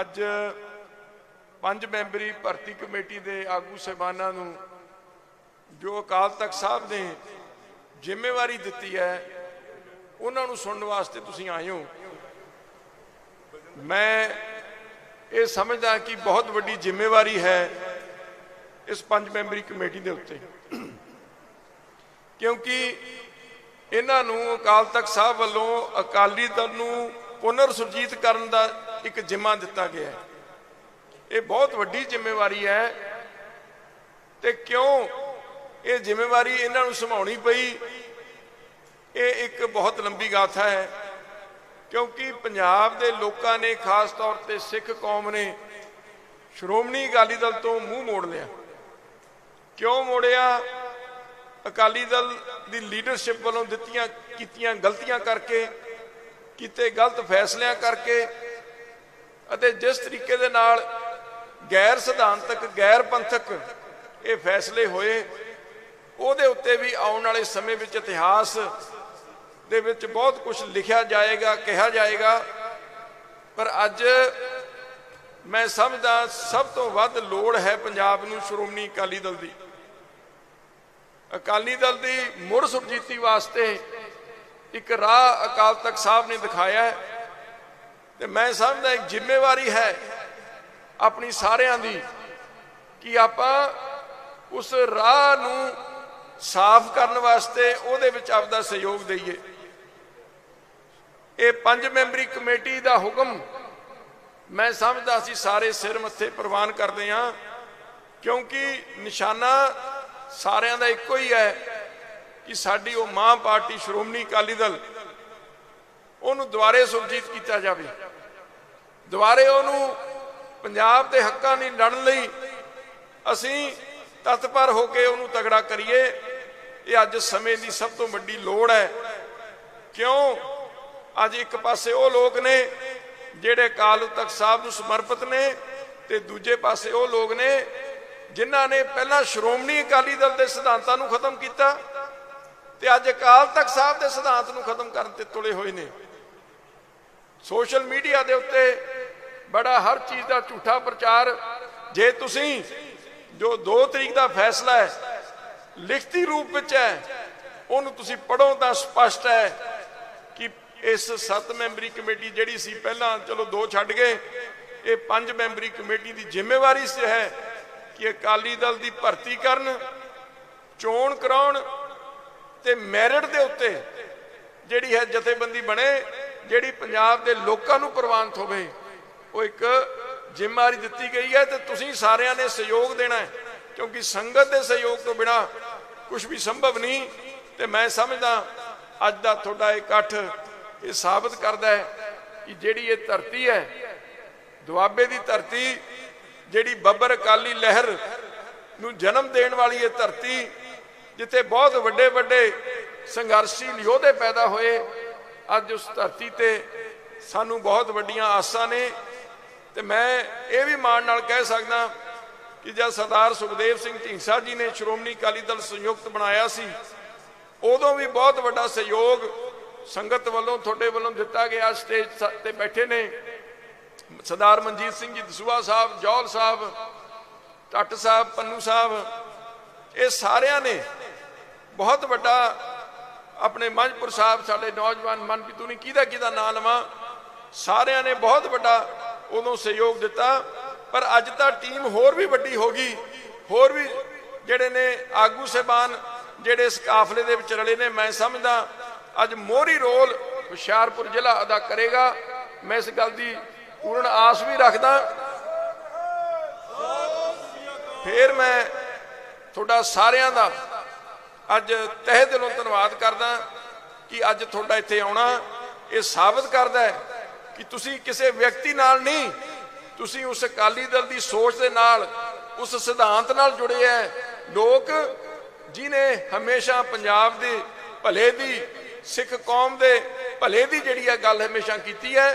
ਅੱਜ ਪੰਜ ਮੈਂਬਰੀ ਭਰਤੀ ਕਮੇਟੀ ਦੇ ਆਗੂ ਸਹਿਬਾਨਾਂ ਨੂੰ ਜੋ ਅਕਾਲ ਤਖਤ ਸਾਹਿਬ ਨੇ ਜ਼ਿੰਮੇਵਾਰੀ ਦਿੱਤੀ ਹੈ, ਉਹਨਾਂ ਨੂੰ ਸੁਣਨ ਵਾਸਤੇ ਤੁਸੀਂ ਆਏ ਹੋ। ਮੈਂ ਇਹ ਸਮਝਦਾ ਕਿ ਬਹੁਤ ਵੱਡੀ ਜ਼ਿੰਮੇਵਾਰੀ ਹੈ ਇਸ ਪੰਜ ਮੈਂਬਰੀ ਕਮੇਟੀ ਦੇ ਉੱਤੇ। ਕਿਉਂਕਿ ਇਹਨਾਂ ਨੂੰ ਅਕਾਲ ਤਖਤ ਸਾਹਿਬ ਵੱਲੋਂ ਅਕਾਲੀ ਦਲ ਨੂੰ ਪੁਨਰ ਸੁਰਜੀਤ ਕਰਨ ਦਾ ਇੱਕ ਜ਼ਿੰਮਾ ਦਿੱਤਾ ਗਿਆ ਹੈ। ਇਹ ਬਹੁਤ ਵੱਡੀ ਜ਼ਿੰਮੇਵਾਰੀ ਹੈ ਤੇ ਕਿਉਂ ਇਹ ਜ਼ਿੰਮੇਵਾਰੀ ਇਹਨਾਂ ਨੂੰ ਸੰਭਾਉਣੀ ਪਈ? ਇਹ ਇੱਕ ਬਹੁਤ ਲੰਬੀ ਗਾਥਾ ਹੈ ਕਿਉਂਕਿ ਪੰਜਾਬ ਦੇ ਲੋਕਾਂ ਨੇ ਖਾਸ ਤੌਰ ਤੇ ਸਿੱਖ ਕੌਮ ਨੇ ਸ਼੍ਰੋਮਣੀ ਅਕਾਲੀ ਦਲ ਤੋਂ ਮੂੰਹ ਮੋੜ ਲਿਆ। ਕਿਉਂ ਮੋੜਿਆ? ਅਕਾਲੀ ਦਲ ਦੀ ਲੀਡਰਸ਼ਿਪ ਵੱਲੋਂ ਦਿੱਤੀਆਂ, ਕੀਤੀਆਂ ਗਲਤੀਆਂ ਕਰਕੇ, ਕੀਤੇ ਗਲਤ ਫੈਸਲਿਆਂ ਕਰਕੇ ਅਤੇ ਜਿਸ ਤਰੀਕੇ ਦੇ ਨਾਲ ਗੈਰ ਸਿਧਾਂਤਕ, ਗੈਰ ਪੰਥਕ ਇਹ ਫੈਸਲੇ ਹੋਏ, ਉਹਦੇ ਉੱਤੇ ਵੀ ਆਉਣ ਵਾਲੇ ਸਮੇਂ ਵਿੱਚ ਇਤਿਹਾਸ ਦੇ ਵਿੱਚ ਬਹੁਤ ਕੁਝ ਲਿਖਿਆ ਜਾਏਗਾ, ਕਿਹਾ ਜਾਏਗਾ। ਪਰ ਅੱਜ ਮੈਂ ਸਮਝਦਾ ਸਭ ਤੋਂ ਵੱਧ ਲੋੜ ਹੈ ਪੰਜਾਬ ਨੂੰ ਸ਼੍ਰੋਮਣੀ ਅਕਾਲੀ ਦਲ ਦੀ। ਅਕਾਲੀ ਦਲ ਦੀ ਮੁੜ ਸੁਰਜੀਤੀ ਵਾਸਤੇ ਇੱਕ ਰਾਹ ਅਕਾਲ ਤਖਤ ਸਾਹਿਬ ਨੇ ਦਿਖਾਇਆ ਹੈ। ਤੇ ਮੈਂ ਸਮਝਦਾ ਇੱਕ ਜ਼ਿੰਮੇਵਾਰੀ ਹੈ ਆਪਣੀ ਸਾਰਿਆਂ ਦੀ ਕਿ ਆਪਾਂ ਉਸ ਰਾਹ ਨੂੰ ਸਾਫ਼ ਕਰਨ ਵਾਸਤੇ ਉਹਦੇ ਵਿੱਚ ਆਪਦਾ ਸਹਿਯੋਗ ਦਈਏ। ਇਹ ਪੰਜ ਮੈਂਬਰੀ ਕਮੇਟੀ ਦਾ ਹੁਕਮ ਮੈਂ ਸਮਝਦਾ ਸੀ ਸਾਰੇ ਸਿਰ ਮੱਥੇ ਪ੍ਰਵਾਨ ਕਰਦੇ ਹਾਂ, ਕਿਉਂਕਿ ਨਿਸ਼ਾਨਾ ਸਾਰਿਆਂ ਦਾ ਇੱਕੋ ਹੀ ਹੈ ਕਿ ਸਾਡੀ ਉਹ ਮਾਂ ਪਾਰਟੀ ਸ਼੍ਰੋਮਣੀ ਅਕਾਲੀ ਦਲ ਉਹਨੂੰ ਦੁਬਾਰੇ ਸੁਰਜੀਤ ਕੀਤਾ ਜਾਵੇ। ਦੁਬਾਰੇ ਉਹਨੂੰ ਪੰਜਾਬ ਦੇ ਹੱਕਾਂ ਲਈ ਲੜਨ ਲਈ ਅਸੀਂ ਤਤਪਰ ਹੋ ਕੇ ਉਹਨੂੰ ਤਗੜਾ ਕਰੀਏ। ਇਹ ਅੱਜ ਸਮੇਂ ਦੀ ਸਭ ਤੋਂ ਵੱਡੀ ਲੋੜ ਹੈ। ਕਿਉਂ? ਅੱਜ ਇੱਕ ਪਾਸੇ ਉਹ ਲੋਕ ਨੇ ਜਿਹੜੇ ਕਾਲ ਤਖਤ ਸਾਹਿਬ ਨੂੰ ਸਮਰਪਿਤ ਨੇ ਤੇ ਦੂਜੇ ਪਾਸੇ ਉਹ ਲੋਕ ਨੇ ਜਿਨ੍ਹਾਂ ਨੇ ਪਹਿਲਾਂ ਸ਼੍ਰੋਮਣੀ ਅਕਾਲੀ ਦਲ ਦੇ ਸਿਧਾਂਤਾਂ ਨੂੰ ਖਤਮ ਕੀਤਾ ਤੇ ਅੱਜ ਅਕਾਲ ਤਖਤ ਸਾਹਿਬ ਦੇ ਸਿਧਾਂਤ ਨੂੰ ਖਤਮ ਕਰਨ ਤੇ ਤੁਲੇ ਹੋਏ ਨੇ। ਸੋਸ਼ਲ ਮੀਡੀਆ ਦੇ ਉੱਤੇ ਬੜਾ ਹਰ ਚੀਜ਼ ਦਾ ਝੂਠਾ ਪ੍ਰਚਾਰ। ਜੇ ਤੁਸੀਂ ਜੋ 2 ਤਰੀਕ ਦਾ ਫੈਸਲਾ ਹੈ, ਲਿਖਤੀ ਰੂਪ ਵਿੱਚ ਹੈ, ਉਹਨੂੰ ਤੁਸੀਂ ਪੜੋ ਤਾਂ ਸਪਸ਼ਟ ਹੈ ਕਿ ਇਸ 7 ਮੈਂਬਰੀ ਕਮੇਟੀ ਜਿਹੜੀ ਸੀ, ਪਹਿਲਾਂ ਚਲੋ ਦੋ ਛੱਡ ਗਏ, ਇਹ ਪੰਜ ਮੈਂਬਰੀ ਕਮੇਟੀ ਦੀ ਜ਼ਿੰਮੇਵਾਰੀ ਸੇ ਹੈ ਕਿ ਅਕਾਲੀ ਦਲ ਦੀ ਭਰਤੀ ਕਰਨ, ਚੋਣ ਕਰਾਉਣ ਤੇ ਮੈਰਿਟ ਦੇ ਉੱਤੇ ਜਿਹੜੀ ਹੈ ਜਥੇਬੰਦੀ ਬਣੇ। ਜਿਹੜੀ ਪੰਜਾਬ ਦੇ ਲੋਕਾਂ ਨੂੰ ਪ੍ਰਵਾਨਿਤ ਹੋਵੇ, ਉਹ ਇੱਕ ਜ਼ਿੰਮੇਵਾਰੀ ਦਿੱਤੀ ਗਈ ਹੈ ਤੇ ਤੁਸੀਂ ਸਾਰਿਆਂ ਨੇ ਸਹਿਯੋਗ ਦੇਣਾ ਹੈ, ਕਿਉਂਕਿ ਸੰਗਤ ਦੇ ਸਹਿਯੋਗ ਤੋਂ ਬਿਨਾ ਕੁਝ ਵੀ ਸੰਭਵ ਨਹੀਂ ਤੇ ਮੈਂ ਸਮਝਦਾ ਅੱਜ ਦਾ ਤੁਹਾਡਾ ਇਕੱਠ ਇਹ ਸਾਬਤ ਕਰਦਾ ਹੈ ਕਿ ਜਿਹੜੀ ਇਹ ਧਰਤੀ ਹੈ, ਦੁਆਬੇ ਦੀ ਧਰਤੀ, ਜਿਹੜੀ ਬੱਬਰ ਅਕਾਲੀ ਲਹਿਰ ਨੂੰ ਜਨਮ ਦੇਣ ਵਾਲੀ ਇਹ ਧਰਤੀ, ਜਿੱਥੇ ਬਹੁਤ ਵੱਡੇ ਵੱਡੇ ਸੰਘਰਸ਼ੀ ਯੋਧੇ ਪੈਦਾ ਹੋਏ ਅੱਜ ਉਸ ਧਰਤੀ ਤੇ ਸਾਨੂੰ ਬਹੁਤ ਵੱਡੀਆਂ ਆਸਾਂ ਨੇ ਤੇ ਮੈਂ ਇਹ ਵੀ ਮਾਣ ਨਾਲ ਕਹਿ ਸਕਦਾ ਕਿ ਜਦ ਸਰਦਾਰ ਸੁਖਦੇਵ ਸਿੰਘ ਢੀਂਸਾ ਜੀ ਨੇ ਸ਼੍ਰੋਮਣੀ ਅਕਾਲੀ ਦਲ ਸੰਯੁਕਤ ਬਣਾਇਆ ਸੀ, ਉਦੋਂ ਵੀ ਬਹੁਤ ਵੱਡਾ ਸਹਿਯੋਗ ਸੰਗਤ ਵੱਲੋਂ ਤੁਹਾਡੇ ਵੱਲੋਂ ਦਿੱਤਾ ਗਿਆ, ਸਟੇਜ ਤੇ ਬੈਠੇ ਨੇ ਸਰਦਾਰ ਮਨਜੀਤ ਸਿੰਘ ਜੀ ਦਸੂਆ ਸਾਹਿਬ ਜੌਲ ਸਾਹਿਬ, ਟੱਟ ਸਾਹਿਬ, ਪੰਨੂ ਸਾਹਿਬ, ਇਹ ਸਾਰਿਆਂ ਨੇ ਬਹੁਤ ਵੱਡਾ ਆਪਣੇ ਮੰਝਪੁਰ ਸਾਹਿਬ ਸਾਡੇ ਨੌਜਵਾਨ ਮਨ ਵੀ ਕਿਹਦਾ ਕਿਹਦਾ ਨਾਂ ਲਵਾਂ? ਸਾਰਿਆਂ ਨੇ ਬਹੁਤ ਵੱਡਾ ਉਦੋਂ ਸਹਿਯੋਗ ਦਿੱਤਾ, ਪਰ ਅੱਜ ਤਾਂ ਟੀਮ ਹੋਰ ਵੀ ਵੱਡੀ ਹੋ ਗਈ, ਹੋਰ ਵੀ ਜਿਹੜੇ ਨੇ ਆਗੂ ਸਹਿਬਾਨ ਜਿਹੜੇ ਇਸ ਕਾਫਲੇ ਦੇ ਵਿੱਚ ਰਲੇ ਨੇ, ਮੈਂ ਸਮਝਦਾ ਅੱਜ ਮੋਹਰੀ ਰੋਲ ਹੁਸ਼ਿਆਰਪੁਰ ਜ਼ਿਲ੍ਹਾ ਅਦਾ ਕਰੇਗਾ। ਮੈਂ ਇਸ ਗੱਲ ਦੀ ਪੂਰਨ ਆਸ ਵੀ ਰੱਖਦਾ। ਫੇਰ ਮੈਂ ਤੁਹਾਡਾ ਸਾਰਿਆਂ ਦਾ ਅੱਜ ਤਹਿ ਦਿਲੋਂ ਧੰਨਵਾਦ ਕਰਦਾ ਕਿ ਅੱਜ ਤੁਹਾਡਾ ਇੱਥੇ ਆਉਣਾ ਇਹ ਸਾਬਤ ਕਰਦਾ ਹੈ ਕਿ ਤੁਸੀਂ ਕਿਸੇ ਵਿਅਕਤੀ ਨਾਲ ਨਹੀਂ, ਤੁਸੀਂ ਉਸ ਅਕਾਲੀ ਦਲ ਦੀ ਸੋਚ ਦੇ ਨਾਲ, ਉਸ ਸਿਧਾਂਤ ਨਾਲ ਜੁੜੇ ਹੈ। ਲੋਕ ਜਿਨੇ ਹਮੇਸ਼ਾ ਪੰਜਾਬ ਦੇ ਭਲੇ ਦੀ, ਸਿੱਖ ਕੌਮ ਦੇ ਭਲੇ ਦੀ ਜਿਹੜੀ ਆ ਗੱਲ ਹਮੇਸ਼ਾ ਕੀਤੀ ਹੈ